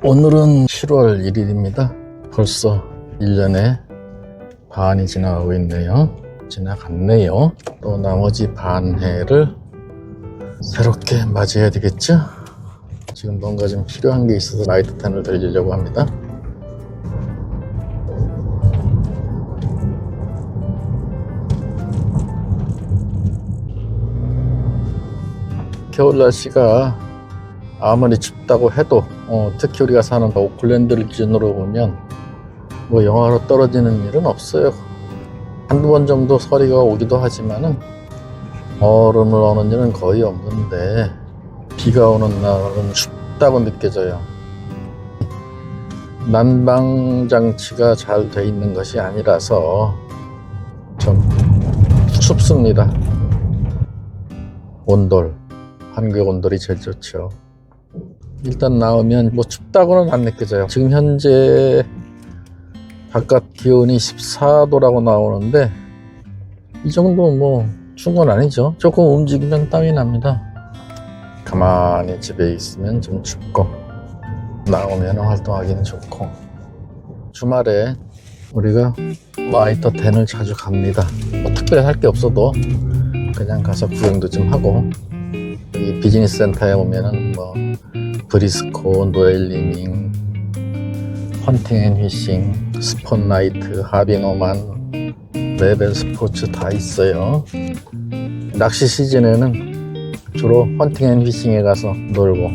오늘은 7월 1일입니다. 벌써 1년의 반이 지나가고 있네요. 지나갔네요. 또 나머지 반 해를 새롭게 맞이해야 되겠죠? 지금 뭔가 좀 필요한 게 있어서 라이트탄을 돌리려고 합니다. 겨울 날씨가 아무리 춥다고 해도 어, 특히 우리가 사는 오클랜드를 기준으로 보면 뭐 영하로 떨어지는 일은 없어요. 한두 번 정도 서리가 오기도 하지만은 얼음을 오는 일은 거의 없는데 비가 오는 날은 춥다고 느껴져요. 난방 장치가 잘 돼 있는 것이 아니라서 좀 춥습니다. 온돌, 한국 온돌이 제일 좋죠. 일단 나오면 뭐 춥다고는 안 느껴져요. 지금 현재 바깥 기온이 14도라고 나오는데 이 정도 뭐 추운 건 아니죠. 조금 움직이면 땀이 납니다. 가만히 집에 있으면 좀 춥고 나오면 활동하기는 좋고 주말에 우리가 마이터 텐을 자주 갑니다. 뭐 특별히 할 게 없어도 그냥 가서 구경도 좀 하고 여기 비즈니스 센터에 오면은 뭐 브리스코, 노엘리밍, 헌팅 앤 피싱, 스폰나이트, 하빙어만, 레벨 스포츠 다 있어요. 낚시 시즌에는 주로 헌팅 앤 피싱에 가서 놀고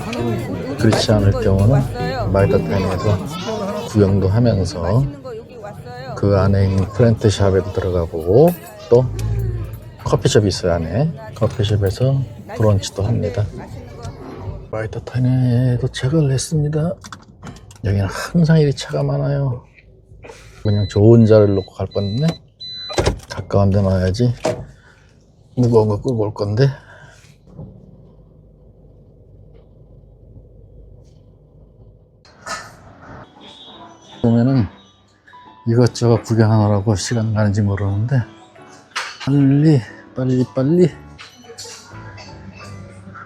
그렇지 않을 경우는 마이터타임에서 구경도 하면서 그 안에 있는 플랜트샵에도 들어가 보고 또 커피숍이 있어요 안에 커피숍에서 브런치도 합니다 마이터타임에 도착을 했습니다. 여기는 항상 이리 차가 많아요. 그냥 좋은 자리를 놓고 갈 뻔했네 가까운 데 놔야지 무거운 거 끌고 올 건데. 보면은 이것저것 구경하느라고 시간 가는지 모르는데 빨리 빨리 빨리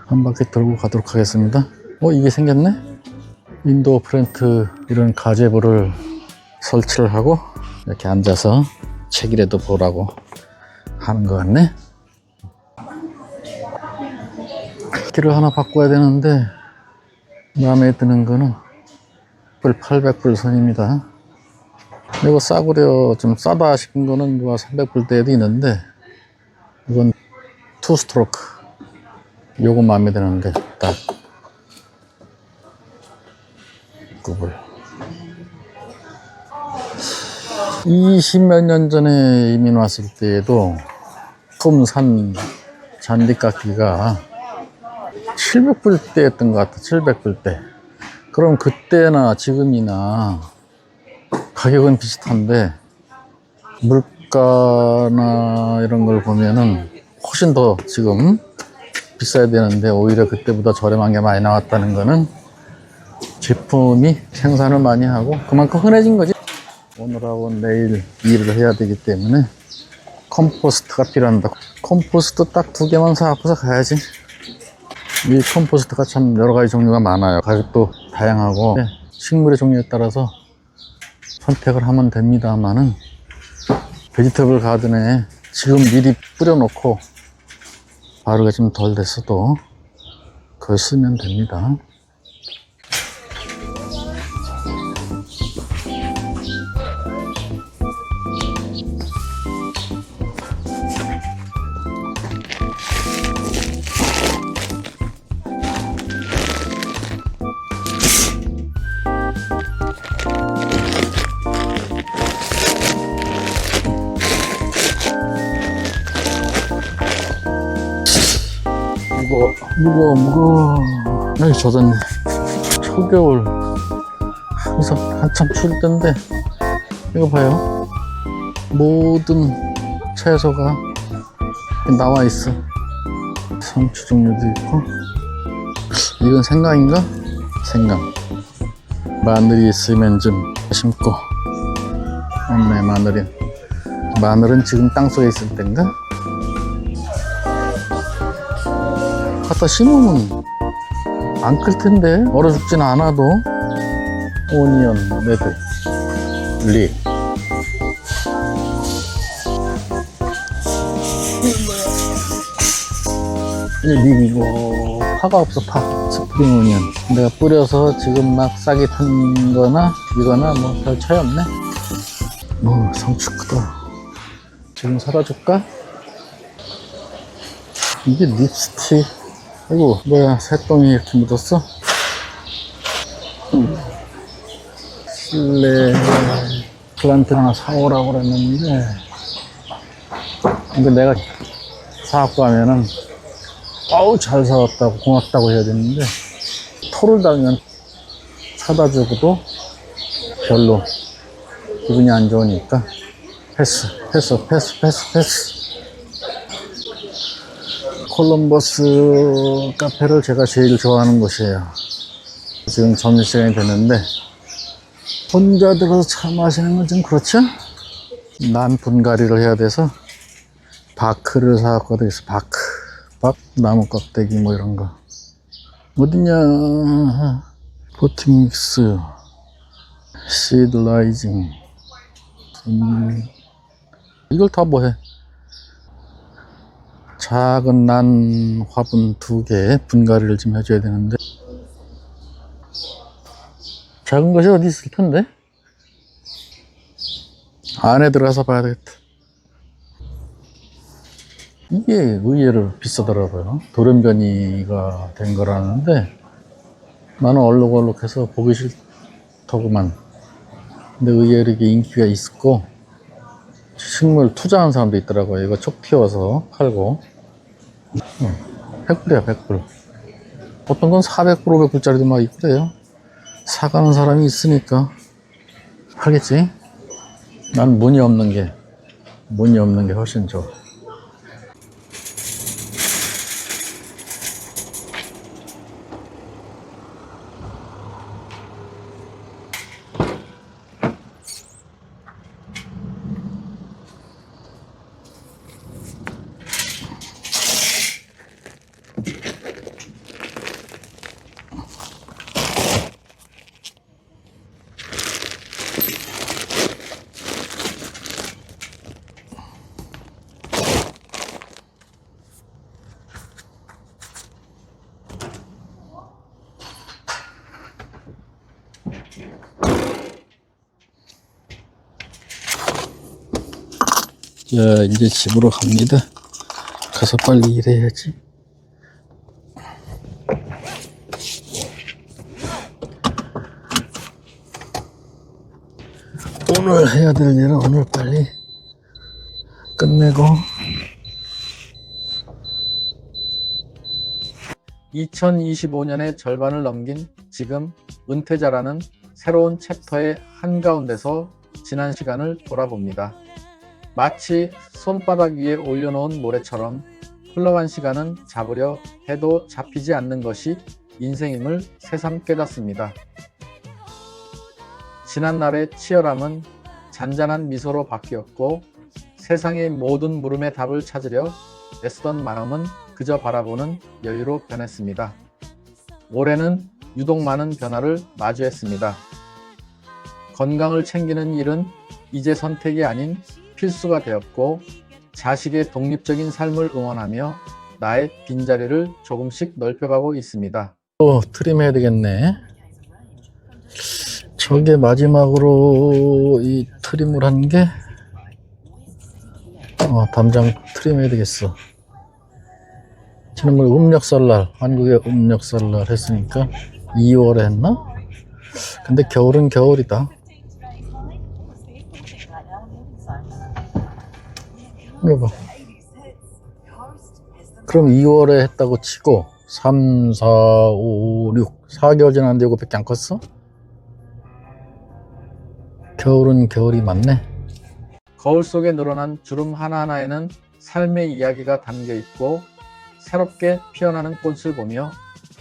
한 바퀴 돌고 가도록 하겠습니다. 어 이게 생겼네? 윈도우 프렌트 이런 가제부를 설치를 하고 이렇게 앉아서 책이라도 보라고 하는 것 같네. 키를 하나 바꿔야 되는데 마음에 드는 거는 800불 선입니다. 이거 싸구려 좀 싸다 싶은 거는 뭐 300불대도 있는데 이건 투 스트로크 요거 마음에 드는 게딱 9불 20몇 년 전에 이민 왔을 때에도 품산 잔디깎기가 700불대였던 것 같아 700불대 그럼 그때나 지금이나 가격은 비슷한데 물가나 이런 걸 보면은 훨씬 더 지금 비싸야 되는데 오히려 그때보다 저렴한 게 많이 나왔다는 거는 제품이 생산을 많이 하고 그만큼 흔해진 거지. 오늘하고 내일 일을 해야 되기 때문에 컴포스트가 필요한다. 컴포스트 딱 두 개만 사갖고서 가야지. 이 컴포스트가 참 여러 가지 종류가 많아요. 가격도 다양하고. 네, 식물의 종류에 따라서 선택을 하면 됩니다만은 베지터블 가든에 지금 미리 뿌려놓고 바르가 좀 덜 됐어도 그걸 쓰면 됩니다. 무거워, 무거워, 무거워. 여기 젖었네. 초겨울. 항상 한참 추울 텐데. 이거 봐요. 모든 채소가 나와 있어. 상추 종류도 있고. 이건 생강인가? 생강. 마늘이 있으면 좀 심고. 없네, 마늘이. 마늘은 지금 땅 속에 있을 땐가? 갖다 심으면 안 클 텐데. 얼어 죽진 않아도. 오니언 레드 립이 립이고 파가 없어 파. 스프링 오니언. 내가 뿌려서 지금 막 싹이 튼 거나 이거나 뭐 별 차이 없네. 뭐 상추 크다. 지금 사라줄까? 이게 립스틱 아이고 뭐야 새똥이 이렇게 묻었어? 음. 실내 플란트 하나 사오라고 그랬는데 근데 내가 사갖고 가면은 어우 잘 사왔다고 고맙다고 해야 되는데 토를 달면 사다 주고도 별로 기분이 안 좋으니까 패스 패스 패스 패스 패스 콜럼버스 카페를 제가 제일 좋아하는 곳이에요. 지금 점심시간이 됐는데 혼자 들어서 차 마시는 건 좀 그렇죠? 난 분갈이를 해야 돼서 바크를 되겠어 바크 박 나무 껍데기 뭐 이런 거. 어딨냐? 포팅믹스 시드 라이징. 음, 이걸 다 뭐해 작은 난 화분 두 개 분갈이를 좀 해줘야 되는데. 작은 것이 어디 있을 텐데? 안에 들어가서 봐야 되겠다. 이게 의외로 비싸더라고요. 돌연변이가 된 거라는데 나는 얼룩얼룩해서 보기 싫더구만. 근데 의외로 이게 인기가 있고 식물 투자한 사람도 있더라고요. 이거 촉 튀어서 팔고 100불이야 100불. 어떤 건 400불 500불짜리도 막 있고요. 사가는 사람이 있으니까. 하겠지? 난 문이 없는 게 문이 없는 게 훨씬 좋아 자 이제 집으로 갑니다. 가서 빨리 일해야지. 오늘 해야 될 일은 오늘 빨리 끝내고. 2025년의 절반을 넘긴 지금 은퇴자라는 새로운 챕터의 한가운데서 지난 시간을 돌아봅니다. 마치 손바닥 위에 올려놓은 모래처럼 흘러간 시간은 잡으려 해도 잡히지 않는 것이 인생임을 새삼 깨닫습니다. 지난 날의 치열함은 잔잔한 미소로 바뀌었고 세상의 모든 물음의 답을 찾으려 애쓰던 마음은 그저 바라보는 여유로 변했습니다. 올해는 유독 많은 변화를 마주했습니다. 건강을 챙기는 일은 이제 선택이 아닌 필수가 되었고 자식의 독립적인 삶을 응원하며 나의 빈자리를 조금씩 넓혀가고 있습니다. 또 트림 해야 되겠네. 저게 마지막으로 이 트림을 한 게 어, 담장 트림 해야 되겠어. 지난번에 음력설날, 한국의 음력설날 했으니까 2월에 했나? 근데 겨울은 겨울이다. 이거 봐. 그럼 2월에 했다고 치고 3, 4, 5, 6, 4개월 지났는데 이거 밖에 안 컸어? 겨울은 겨울이 맞네. 거울 속에 늘어난 주름 하나하나에는 삶의 이야기가 담겨 있고 새롭게 피어나는 꽃을 보며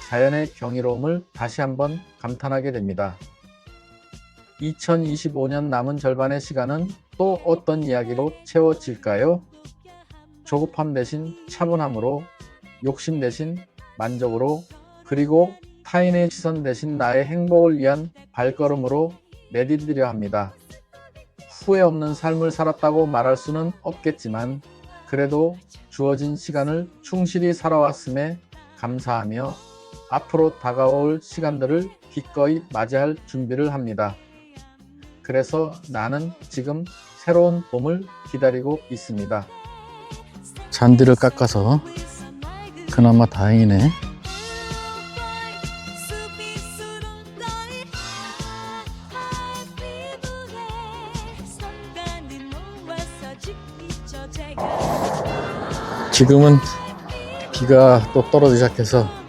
자연의 경이로움을 다시 한번 감탄하게 됩니다. 2025년 남은 절반의 시간은 또 어떤 이야기로 채워질까요? 조급함 대신 차분함으로, 욕심 대신 만족으로, 그리고 타인의 시선 대신 나의 행복을 위한 발걸음으로 내디디려 합니다. 후회 없는 삶을 살았다고 말할 수는 없겠지만 그래도 주어진 시간을 충실히 살아왔음에 감사하며 앞으로 다가올 시간들을 기꺼이 맞이할 준비를 합니다. 그래서 나는 지금 새로운 봄을 기다리고 있습니다. 잔디를 깎아서 그나마 다행이네. 지금은 비가 또 떨어지기 시작해서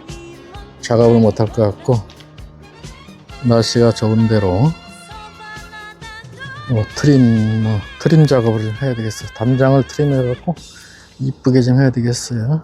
작업을 못할 것 같고 날씨가 좋은 대로 뭐 트림 뭐 트림 작업을 해야 되겠어요. 담장을 트림해 갖고 이쁘게 좀 해야 되겠어요.